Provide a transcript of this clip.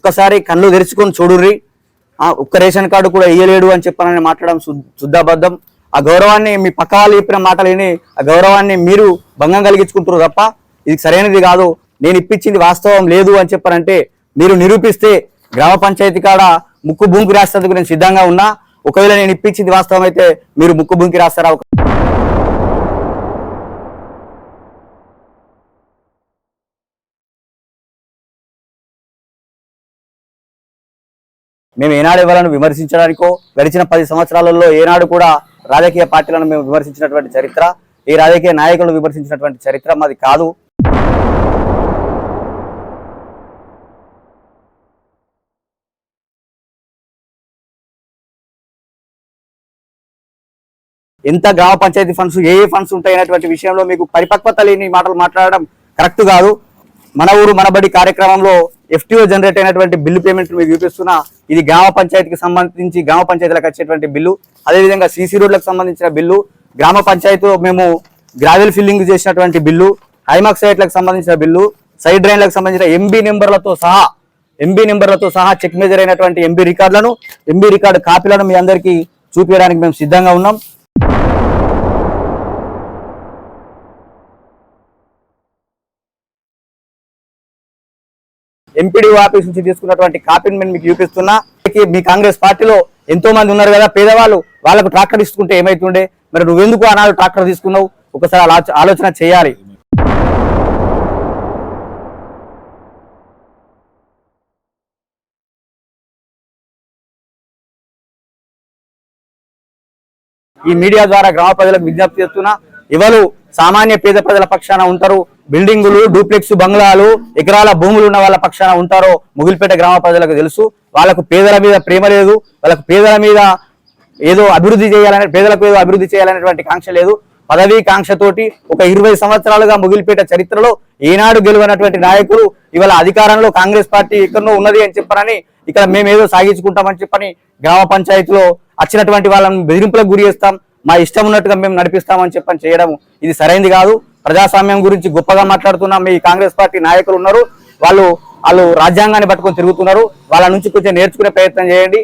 ఒక్కసారి కళ్ళు తెరుచుకొని చూడుర్రి. ఆ, ఒక్క రేషన్ కార్డు కూడా ఇయ్యలేడు అని చెప్పానని మాట్లాడడం శుద్ధ- శుద్ధబద్ధం ఆ గౌరవాన్ని మీ పక్కాలు చెప్పిన మాటలు విని ఆ గౌరవాన్ని మీరు భంగం కలిగించుకుంటారు తప్ప ఇది సరైనది కాదు. నేను ఇప్పించింది వాస్తవం లేదు అని చెప్పారంటే మీరు నిరూపిస్తే గ్రామ పంచాయతీ కాడ ముక్కు బుంకి రాసేందుకు నేను సిద్ధంగా ఉన్నా. ఒకవేళ నేను ఇప్పించింది వాస్తవం అయితే మీరు ముక్కు బుంకి రాస్తారా? మేము ఏనాడు ఎవరైనా విమర్శించడానికో గడిచిన పది సంవత్సరాలలో ఏనాడు కూడా రాజకీయ పార్టీలను మేము విమర్శించినటువంటి చరిత్ర ఈ రాజకీయ నాయకులను విమర్శించినటువంటి చరిత్ర మాది కాదు. ఎంత గ్రామ పంచాయతీ ఫండ్స్ ఏ ఏ ఫండ్స్ ఉంటాయి అనేటువంటి విషయంలో మీకు పరిపక్వత లేని మాటలు మాట్లాడడం కరెక్ట్ కాదు. మన ఊరు మనబడి కార్యక్రమంలో ఎఫ్టీఓ జనరేట్ అయినటువంటి బిల్లు పేమెంట్ మీకు చూపిస్తున్నా ఇది గ్రామ పంచాయతీకి సంబంధించి గ్రామ పంచాయతీలకు వచ్చేటువంటి బిల్లు అదేవిధంగా సీసీ రోడ్లకు సంబంధించిన బిల్లు గ్రామ పంచాయతీలో మేము గ్రావెల్ ఫిల్లింగ్ చేసినటువంటి బిల్లు హైమాక్ సైట్లకు సంబంధించిన బిల్లు సైడ్ డ్రైన్లకు సంబంధించిన ఎంబీ నెంబర్లతో సహా ఎంబీ నెంబర్లతో సహా చెక్ మేజర్ అయినటువంటి ఎంబీ రికార్డులను ఎంబీ రికార్డు కాపీలను మీ అందరికీ చూపించడానికి మేము సిద్ధంగా ఉన్నాం. ఎంపీడీ ఆఫీస్ నుంచి తీసుకున్నటువంటి కాపీని నేను మీకు చూపిస్తున్నా. మీ కాంగ్రెస్ పార్టీలో ఎంతో మంది ఉన్నారు కదా పేదవాళ్ళు వాళ్ళకు ట్రాక్టర్ ఇస్తుంటే ఏమైతుండే? మరి నువ్వెందుకు ఆనాడు ట్రాక్టర్ తీసుకున్నావు? ఒకసారి ఆలోచన చేయాలి. ఈ మీడియా ద్వారా గ్రామ ప్రజలకు విజ్ఞప్తి చేస్తున్నా. ఎవరు సామాన్య పేద ప్రజల పక్షాన ఉంటారు. బిల్డింగులు డూప్లెక్స్ బంగ్లాలు ఎకరాల భూములు ఉన్న వాళ్ళ పక్షాన ఉంటారో ముగిలిపేట గ్రామ ప్రజలకు తెలుసు. వాళ్ళకు పేదల మీద ప్రేమ లేదు. వాళ్ళకు పేదల మీద ఏదో అభివృద్ధి చేయాలనే పేదలకు ఏదో అభివృద్ధి చేయాలనేటువంటి కాంక్ష లేదు. పదవీ కాంక్షతోటి ఒక ఇరవై సంవత్సరాలుగా ముగిలిపేట చరిత్రలో ఏనాడు గెలువనటువంటి నాయకులు ఇవాళ అధికారంలో కాంగ్రెస్ పార్టీ ఎక్కడో ఉన్నది అని చెప్పనని ఇక్కడ మేము ఏదో సాగించుకుంటామని చెప్పని గ్రామ పంచాయతీలో వచ్చినటువంటి వాళ్ళని బెదిరింపులకు గురి చేస్తాం. మా ఇష్టం ఉన్నట్టుగా మేము నడిపిస్తామని చెప్పని చేయడం ఇది సరైనది కాదు. ప్రజాస్వామ్యం గురించి గొప్పగా మాట్లాడుతున్న మీ కాంగ్రెస్ పార్టీ నాయకులు ఉన్నారు. వాళ్ళు వాళ్ళు రాజ్యాంగాన్ని పట్టుకొని తిరుగుతున్నారు. వాళ్ళ నుంచి కొంచెం నేర్చుకునే ప్రయత్నం చేయండి.